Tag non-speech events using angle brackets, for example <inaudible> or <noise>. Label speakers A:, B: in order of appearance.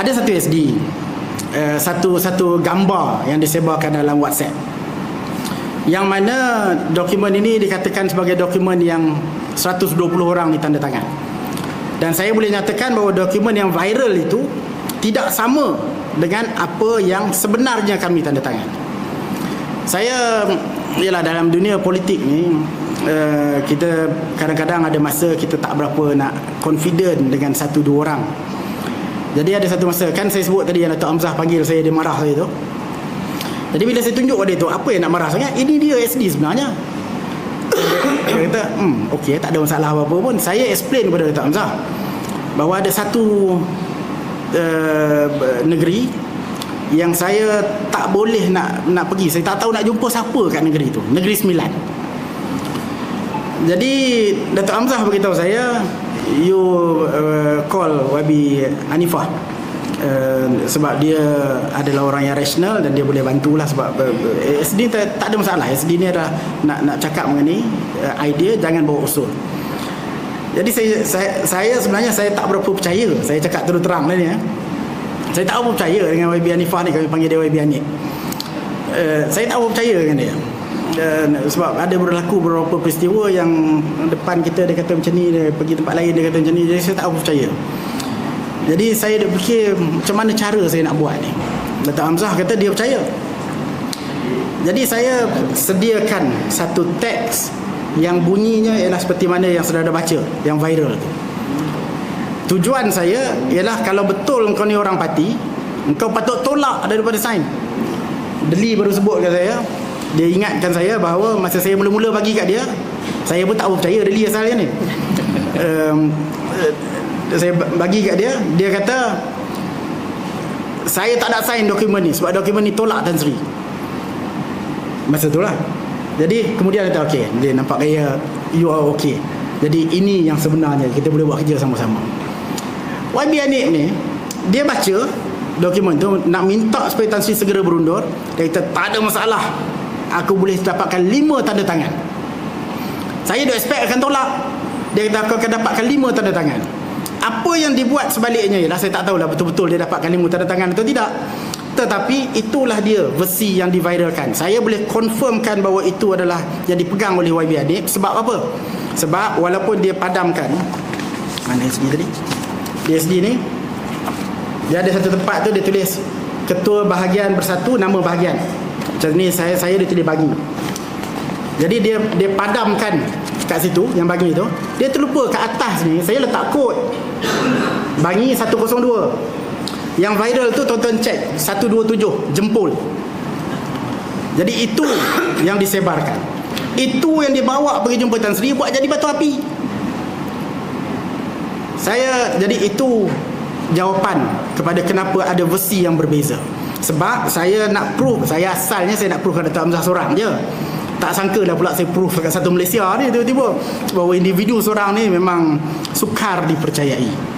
A: ada satu SD uh, satu satu gambar yang disebarkan dalam WhatsApp yang mana dokumen ini dikatakan sebagai dokumen yang 120 orang ditandatangan dan saya boleh nyatakan bahawa dokumen yang viral itu tidak sama dengan apa yang sebenarnya kami tanda tangan. Saya ialah dalam dunia politik ni uh, kita kadang-kadang ada masa kita tak berapa nak confident dengan satu dua orang. Jadi ada satu masa kan saya sebut tadi yang Datuk Hamzah panggil saya dia marah saya tu. Jadi bila saya tunjuk pada tu apa yang nak marah sangat? Ini dia SD sebenarnya. Dia kata, hmm, okey, tak ada masalah apa-apa pun. Saya explain kepada Datuk Hamzah bahawa ada satu uh, negeri yang saya tak boleh nak nak pergi. Saya tak tahu nak jumpa siapa kat negeri tu. Negeri Sembilan. Jadi Datuk Hamzah beritahu saya you uh, call Wabi Hanifah uh, sebab dia adalah orang yang rasional dan dia boleh bantulah sebab uh, SD tak, tak ada masalah. SD ni adalah nak nak cakap mengenai uh, idea jangan bawa usul. Jadi saya, saya saya sebenarnya saya tak berapa percaya. Saya cakap terus terang ni ya. Saya tak berapa percaya dengan YB Hanifah ni kami panggil dia YB Hanif. Uh, saya tak berapa percaya dengan dia. Dan sebab ada berlaku beberapa peristiwa yang depan kita dia kata macam ni dia pergi tempat lain dia kata macam ni jadi saya tak percaya. Jadi saya dah fikir macam mana cara saya nak buat ni. Datuk Hamzah kata dia percaya. Jadi saya sediakan satu teks yang bunyinya ialah seperti mana yang saudara baca yang viral tu. Tujuan saya ialah kalau betul kau ni orang parti engkau patut tolak daripada sign Deli baru sebut kat saya dia ingatkan saya bahawa masa saya mula-mula bagi kat dia saya pun tak percaya Deli asalnya ni. <laughs> Um, saya bagi kat dia dia kata saya tak nak sign dokumen ni sebab dokumen ni tolak Tan Sri masa tu lah. Jadi kemudian dia kata okay dia nampak gaya you are okay. Jadi ini yang sebenarnya kita boleh buat kerja sama-sama. YB Anik ni? Dia baca dokumen tu nak minta supaya Tan Sri segera berundur. Dia kata tak ada masalah aku boleh dapatkan lima tanda tangan. Saya dah expect akan tolak. Dia kata aku akan dapatkan lima tanda tangan. Apa yang dibuat sebaliknya ialah saya tak tahulah betul-betul dia dapatkan lima tanda tangan atau tidak. Tetapi itulah dia versi yang diviralkan. Saya boleh confirmkan bahawa itu adalah yang dipegang oleh YB Adib sebab apa? Sebab walaupun dia padamkan mana SD tadi? Di SD ni dia ada satu tempat tu dia tulis ketua bahagian bersatu nama bahagian macam ni saya saya dia tulis bagi. Jadi dia dia padamkan kat situ yang bagi tu. Dia terlupa kat atas ni saya letak kod. Bagi 102 yang viral tu tonton cek 127 jempol. Jadi itu yang disebarkan. Itu yang dibawa pergi jumpa Tan Sri buat jadi batu api. Saya jadi itu jawapan kepada kenapa ada versi yang berbeza sebab saya nak proof Saya asalnya saya nak proof kepada Datuk Hamzah seorang je. Tak sangka dah pula saya proof dekat satu Malaysia ni tiba-tiba. Bahawa individu seorang ni memang sukar dipercayai